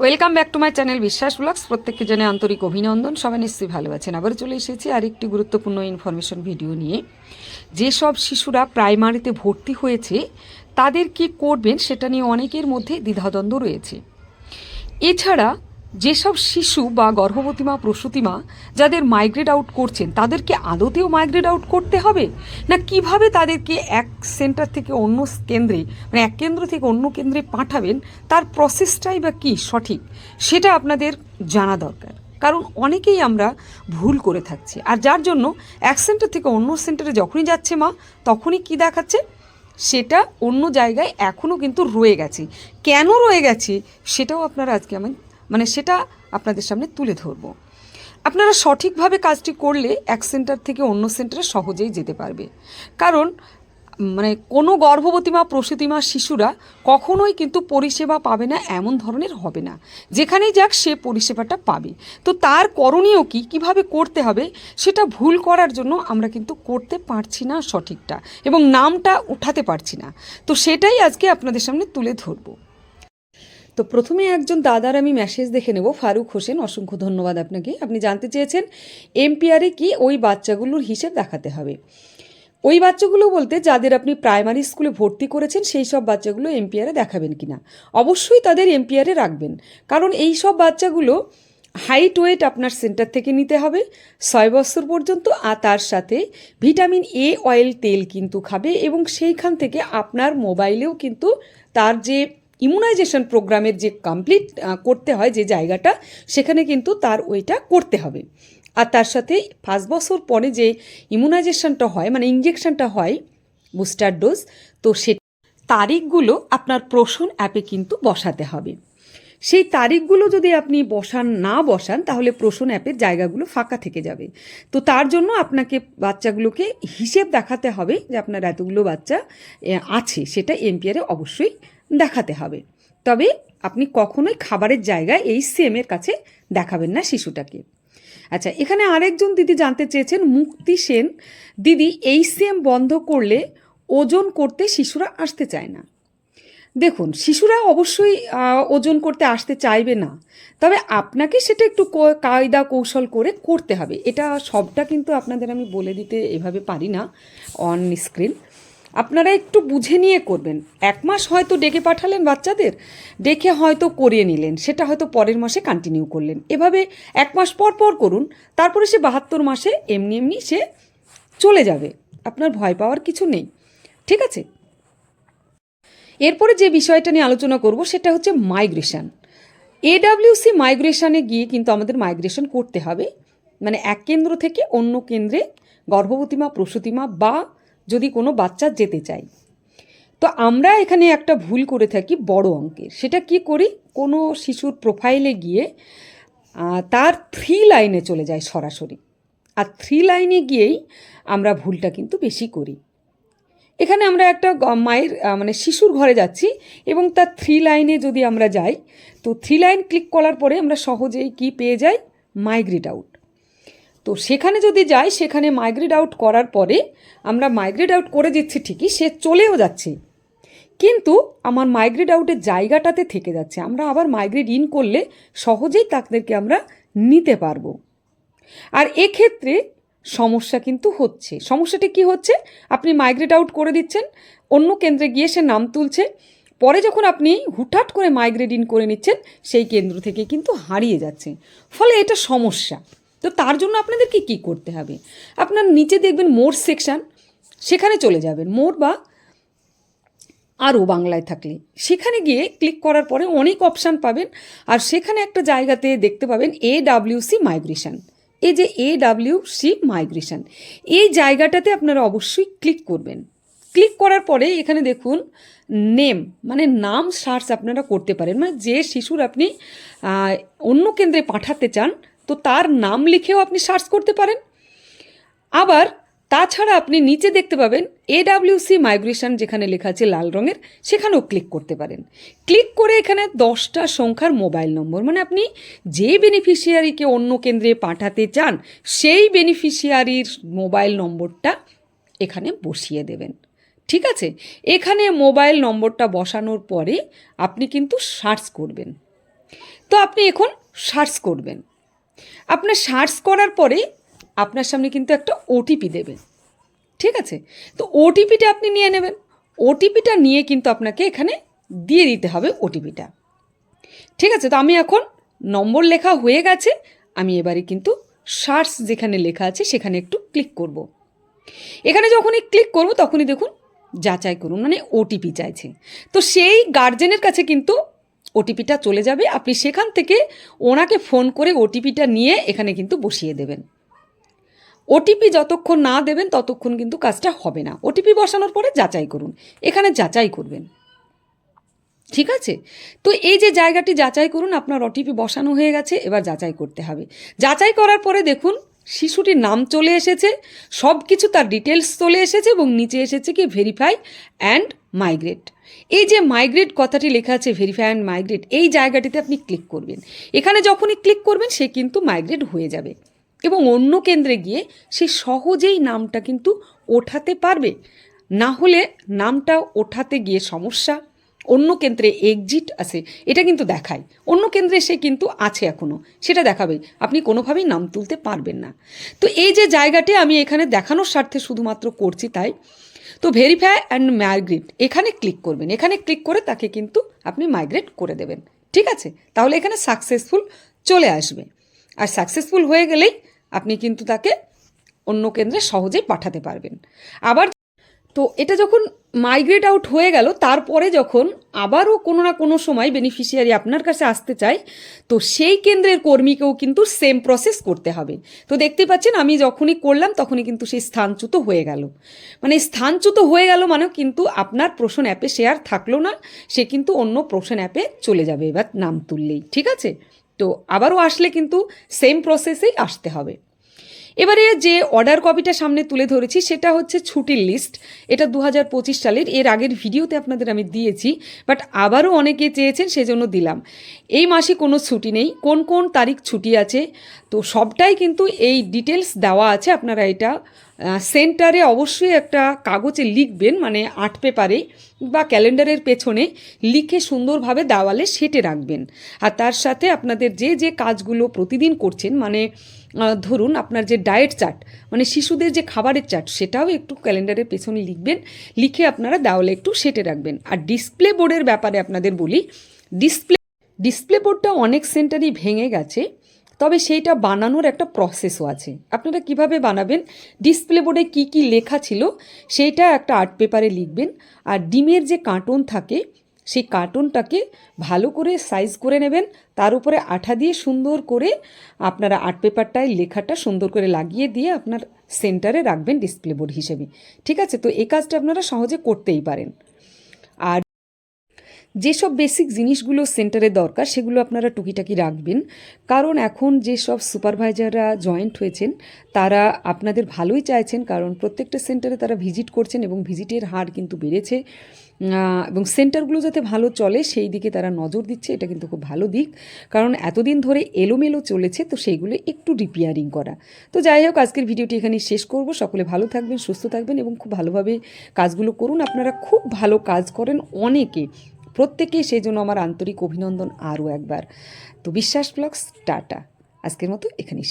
Welcome back to my channel Biswas vlogs প্রত্যেককে জানে আন্তরিক অভিনন্দন। সবাই নিশ্চয়ই ভালো আছেন। আবার চলে এসেছি আরেকটি গুরুত্বপূর্ণ ইনফরমেশন ভিডিও নিয়ে। যেসব শিশুরা প্রাইমারিতে ভর্তি হয়েছে, তাদের কি করবেন সেটা নিয়ে অনেকের মধ্যে দ্বিধাদ্বন্দ্ব রয়েছে। এছাড়া যেসব শিশু বা গর্ভবতী মা, প্রসূতি মা যাদের মাইগ্রেট আউট করছেন, তাদেরকে আদতেও মাইগ্রেট আউট করতে হবে? না কীভাবে তাদেরকে এক সেন্টার থেকে অন্য কেন্দ্রে মানে এক কেন্দ্র থেকে অন্য কেন্দ্রে পাঠাবেন? তার প্রসেসটাই বা কী সঠিক? সেটা আপনাদের জানা দরকার। কারণ অনেকেই আমরা ভুল করে থাকছি। আর যার জন্য এক সেন্টার থেকে অন্য সেন্টারে যখনই যাচ্ছে মা, তখনই কি দেখাচ্ছে? সেটা অন্য জায়গায় এখনও কিন্তু রয়ে গেছে। কেন রয়ে গেছে? সেটাও আপনারা আজকে আমি মানে সেটা আপনাদের সামনে তুলে ধরবো। আপনারা সঠিকভাবে কাজটি করলে এক সেন্টার থেকে অন্য সেন্টারে সহজেই যেতে পারবে। কারণ মানে কোনো গর্ভবতী মা প্রসূতি মা শিশুরা কখনোই কিন্তু পরিষেবা পাবে না, এমন ধরনের হবে না। যেখানেই যাক সে পরিষেবাটা পাবে। তো তার করণীয় কি, কীভাবে করতে হবে, সেটা ভুল করার জন্য আমরা কিন্তু করতে পারছি না সঠিকটা এবং নামটা উঠাতে পারছি না। তো সেটাই আজকে আপনাদের সামনে তুলে ধরবো। তো প্রথমে একজন দাদার আমি মেসেজ দেখে নেব। ফারুক হোসেন, অসংখ্য ধন্যবাদ আপনাকে। আপনি জানতে চেয়েছেন, এমপিআরে কি ওই বাচ্চাগুলোর হিসেব দেখাতে হবে। ওই বাচ্চাগুলো বলতে যাদের আপনি প্রাইমারি স্কুলে ভর্তি করেছেন, সেই সব বাচ্চাগুলো এমপিআরে দেখাবেন কিনা? অবশ্যই তাদের এমপিআরে রাখবেন। কারণ এই সব বাচ্চাগুলো হাইট ওয়েট আপনার সেন্টার থেকে নিতে হবে। ছয় বছর পর্যন্ত আর তার সাথে ভিটামিন এ অয়েল তেল কিন্তু খাবে এবং সেইখান থেকে আপনার মোবাইলেও কিন্তু তার যে ইমিউনাইজেশন প্রোগ্রামের যে কমপ্লিট করতে হয় যে জায়গাটা, সেখানে কিন্তু তার ওইটা করতে হবে। আর তার সাথে পাঁচ বছর পরে যে ইমিউনাইজেশনটা হয় মানে ইঞ্জেকশনটা হয় বুস্টার ডোজ তো সে তারিখগুলো আপনার প্রসন অ্যাপে কিন্তু বসাতে হবে। সেই তারিখগুলো যদি আপনি বসান, না বসান, তাহলে প্রসন অ্যাপের জায়গাগুলো ফাঁকা থেকে যাবে। তো তার জন্য আপনাকে বাচ্চাগুলোকে হিসেব দেখাতে হবে যে আপনার এতগুলো বাচ্চা আছে। সেটা এমপিআরে অবশ্যই দেখাতে হবে। তবে আপনি কখনোই খাবারের জায়গায় এই সেমের কাছে দেখাবেন না শিশুটাকে। আচ্ছা এখানে আরেকজন দিদি জানতে চেয়েছেন, মুক্তি সেন। দিদি, এই সিএম বন্ধ করলে ওজন করতে শিশুরা আসতে চায় না। দেখুন, শিশুরা অবশ্যই ওজন করতে আসতে চাইবে না। তবে আপনাকে সেটা একটু কায়দা কৌশল করে করতে হবে। এটা সবটা কিন্তু আপনাদের আমি বলে দিতে এভাবে পারি না অন স্ক্রিন আপনারা একটু বুঝে নিয়ে করবেন। এক মাস হয়তো ডেকে পাঠালেন বাচ্চাদের, ডেকে হয়তো করিয়ে নিলেন। সেটা হয়তো পরের মাসে কন্টিনিউ করলেন। এভাবে এক মাস পর পর করুন, তারপরে সে বাহাত্তর মাসে এমনি এমনি সে চলে যাবে। আপনার ভয় পাওয়ার কিছু নেই। ঠিক আছে? এরপরে যে বিষয়টা নিয়ে আলোচনা করব সেটা হচ্ছে মাইগ্রেশন এডাব্লিউসি মাইগ্রেশনে গিয়ে কিন্তু আমাদের মাইগ্রেশন করতে হবে। মানে এক কেন্দ্র থেকে অন্য কেন্দ্রে গর্ভবতী মা, প্রসূতি মা বা যদি কোনো বাচ্চা যেতে চায়। তো আমরা এখানে একটা ভুল করে থাকি বড় অঙ্কের। সেটা কি করি? কোনো শিশুর প্রোফাইলে গিয়ে তার থ্রি লাইনে চলে যায় সরাসরি। আর থ্রি লাইনে গিয়েই আমরা ভুলটা কিন্তু বেশি করি। এখানে আমরা একটা মায়ের মানে শিশুর ঘরে যাচ্ছি এবং তার থ্রি লাইনে যদি আমরা যাই, তো থ্রি লাইন ক্লিক করার পরে আমরা সহজেই কি পেয়ে যাই? মাইগ্রেট আউট তো সেখানে যদি যাই, সেখানে মাইগ্রেট আউট করার পরে আমরা মাইগ্রেট আউট করে দিচ্ছি ঠিকই, সে চলেও যাচ্ছে। কিন্তু আমার মাইগ্রেট আউটের জায়গাটাতে থেকে যাচ্ছে। আমরা আবার মাইগ্রেট ইন করলে সহজেই তাদেরকে আমরা নিতে পারব। আর এক্ষেত্রে সমস্যা কিন্তু হচ্ছে। সমস্যাটি কি হচ্ছে? আপনি মাইগ্রেট আউট করে দিচ্ছেন, অন্য কেন্দ্রে গিয়ে সে নাম তুলছে, পরে যখন আপনি হুটহাট করে মাইগ্রেট ইন করে নিচ্ছেন, সেই কেন্দ্র থেকে কিন্তু হারিয়ে যাচ্ছে। ফলে এটা সমস্যা। তো তার জন্য আপনাদেরকে কি করতে হবে? আপনার নিচে দেখবেন মোর সেকশন সেখানে চলে যাবেন। মোর বা আরও বাংলায় থাকলে। সেখানে গিয়ে ক্লিক করার পরে অনেক অপশান পাবেন। আর সেখানে একটা জায়গাতে দেখতে পাবেন এ ডাব্লিউসি মাইগ্রেশন এই যে এ ডাব্লিউ সি মাইগ্রেশন এই জায়গাটাতে আপনারা অবশ্যই ক্লিক করবেন। ক্লিক করার পরে এখানে দেখুন নেম মানে নাম সার্চ আপনারা করতে পারেন। মানে যে শিশুর আপনি অন্য কেন্দ্রে পাঠাতে চান, তো তার নাম লিখেও আপনি সার্চ করতে পারেন। আবার তাছাড়া আপনি নিচে দেখতে পাবেন এডাব্লিউসি মাইগ্রেশন যেখানে লেখা আছে লাল রঙের, সেখানেও ক্লিক করতে পারেন। ক্লিক করে এখানে দশটা সংখ্যার মোবাইল নম্বর মানে আপনি যে বেনিফিশিয়ারিকে অন্য কেন্দ্রে পাঠাতে চান, সেই বেনিফিশিয়ারির মোবাইল নম্বরটা এখানে বসিয়ে দেবেন। ঠিক আছে? এখানে মোবাইল নম্বরটা বসানোর পরে আপনি কিন্তু সার্চ করবেন। তো আপনি এখন সার্চ করবেন। আপনার সার্চ করার পরে আপনার সামনে কিন্তু একটা ওটিপি দেবে ঠিক আছে? তো ওটিপিটা আপনি নিয়ে নেবেন। ওটিপিটা নিয়ে কিন্তু আপনাকে এখানে দিয়ে দিতে হবে ওটিপিটা ঠিক আছে? তো আমি এখন নম্বর লেখা হয়ে গেছে। আমি এবারে কিন্তু সার্চ যেখানে লেখা আছে সেখানে একটু ক্লিক করব। এখানে যখনই ক্লিক করব তখনই দেখুন যাচাই করুন মানে ওটিপি চাইছে। তো সেই গার্জেনের কাছে কিন্তু ওটিপিটা চলে যাবে। আপনি সেখান থেকে ওনাকে ফোন করে ওটিপিটা নিয়ে এখানে কিন্তু বসিয়ে দেবেন। ওটিপি যতক্ষণ না দেবেন, ততক্ষণ কিন্তু কাজটা হবে না। ওটিপি বসানোর পরে যাচাই করুন। এখানে যাচাই করবেন। ঠিক আছে? তো এই যে জায়গাটি যাচাই করুন, আপনার ওটিপি বসানো হয়ে গেছে, এবার যাচাই করতে হবে। যাচাই করার পরে দেখুন, শিশুটির নাম চলে এসেছে সব কিছু তার ডিটেলস চলে এসেছে এবং নিচে এসেছে কি ভেরিফাই অ্যান্ড মাইগ্রেট এই যে মাইগ্রেট কথাটি লেখা আছে ভেরিফাই অ্যান্ড মাইগ্রেট এই জায়গাটিতে আপনি ক্লিক করবেন। এখানে যখনই ক্লিক করবেন, সে কিন্তু মাইগ্রেট হয়ে যাবে। এবং অন্য কেন্দ্রে গিয়ে সে সহজেই নামটা কিন্তু ওঠাতে পারবে। না হলে নামটা ওঠাতে গিয়ে সমস্যা, অন্য কেন্দ্রে এক্সিট আছে, এটা কিন্তু দেখায়। অন্য কেন্দ্রে সে কিন্তু আছে এখনও সেটা দেখাবে। আপনি কোনোভাবেই নাম তুলতে পারবেন না। তো এই যে জায়গাটি আমি এখানে দেখানোর স্বার্থে শুধুমাত্র করছি তাই, তো ভেরিফাই অ্যান্ড মাইগ্রেট এখানে ক্লিক করবেন। এখানে ক্লিক করে তাকে কিন্তু আপনি মাইগ্রেট করে দেবেন। ঠিক আছে? তাহলে এখানে সাকসেসফুল চলে আসবে। আর সাকসেসফুল হয়ে গেলেই আপনি কিন্তু তাকে অন্য কেন্দ্রে সহজেই পাঠাতে পারবেন। আবার তো এটা যখন মাইগ্রেট আউট হয়ে গেল, তারপরে যখন আবারও কোনো না কোনো সময় বেনিফিশিয়ারি আপনার কাছে আসতে চায়, তো সেই কেন্দ্রের কর্মীকেও কিন্তু সেম প্রসেস করতে হবে। তো দেখতে পাচ্ছেন, আমি যখনই করলাম, তখনই কিন্তু সেই স্থানচ্যুত হয়ে গেল। মানে স্থানচ্যুত হয়ে গেল মানে কিন্তু আপনার প্রশ্ন অ্যাপে শেয়ার থাকল না, সে কিন্তু অন্য প্রশ্ন অ্যাপে চলে যাবে এবার নাম তুললেই। ঠিক আছে? তো আবারও আসলে কিন্তু সেম প্রসেসেই আসতে হবে। এবারে যে অর্ডার কপিটা সামনে তুলে ধরেছি, সেটা হচ্ছে ছুটির লিস্ট এটা দু হাজার পঁচিশ সালের, এর আগের ভিডিওতে আপনাদের আমি দিয়েছি বাট আবারও অনেকে চেয়েছেন, সেজন্য দিলাম। এই মাসে কোনো ছুটি নেই, কোন কোন তারিখ ছুটি আছে, তো সবটাই কিন্তু এই ডিটেলস দেওয়া আছে, আপনারা এটা সেন্টারে অবশ্যই একটা কাগজে লিখবেন মানে আর্ট পেপারে বা ক্যালেন্ডারের পেছনে লিখে সুন্দরভাবে দেওয়ালে সেটে রাখবেন। আর তার সাথে আপনাদের যে যে কাজগুলো প্রতিদিন করছেন মানে ধরুন আপনার যে ডায়েট চার্ট মানে শিশুদের যে খাবারের চার্ট, সেটাও একটু ক্যালেন্ডারের পেছনে লিখবেন, লিখে আপনারা দেওয়ালে একটু সেটে রাখবেন। আর ডিসপ্লে বোর্ডের ব্যাপারে আপনাদের বলি, ডিসপ্লে ডিসপ্লে বোর্ডটা অনেক সেন্টারই ভেঙে গেছে। তবে সেইটা বানানোর একটা প্রসেসও আছে। আপনারা কীভাবে বানাবেন? ডিসপ্লে বোর্ডে কি কি লেখা ছিল, সেইটা একটা আর্ট পেপারে লিখবেন। আর ডিমের যে কার্টুন থাকে, সেই কার্টুনটাকে ভালো করে সাইজ করে নেবেন। তার উপরে আঠা দিয়ে সুন্দর করে আপনারা আর্ট পেপারটায় লেখাটা সুন্দর করে লাগিয়ে দিয়ে আপনার সেন্টারে রাখবেন ডিসপ্লে বোর্ড হিসেবে। ঠিক আছে? তো এই কাজটা আপনারা সহজে করতেই পারেন। যেসব বেসিক জিনিসগুলো সেন্টারে দরকার, সেগুলো আপনারা টুকিটাকি রাখবেন। কারণ এখন যেসব সুপারভাইজাররা জয়েন্ট হয়েছেন, তারা আপনাদের ভালোই চাইছেন, কারণ প্রত্যেকটা সেন্টারে তারা ভিজিট করছেন এবং ভিজিটের হার কিন্তু বেড়েছে। এবং সেন্টারগুলো যাতে ভালো চলে, সেই দিকে তারা নজর দিচ্ছে, এটা কিন্তু খুব ভালো দিক। কারণ এতদিন ধরে এলোমেলো চলেছে, তো সেইগুলো একটু রিপেয়ারিং করা। তো যাই হোক, আজকের ভিডিওটি এখানে শেষ করব। সকলে ভালো থাকবেন, সুস্থ থাকবেন এবং খুব ভালোভাবে কাজগুলো করুন। আপনারা খুব ভালো কাজ করেন অনেকে। প্রত্যেকেই সেই জন্য আমার আন্তরিক অভিনন্দন আরও একবার তো বিশ্বাস ব্লগস, টাটা আজকের মতো এখানেই।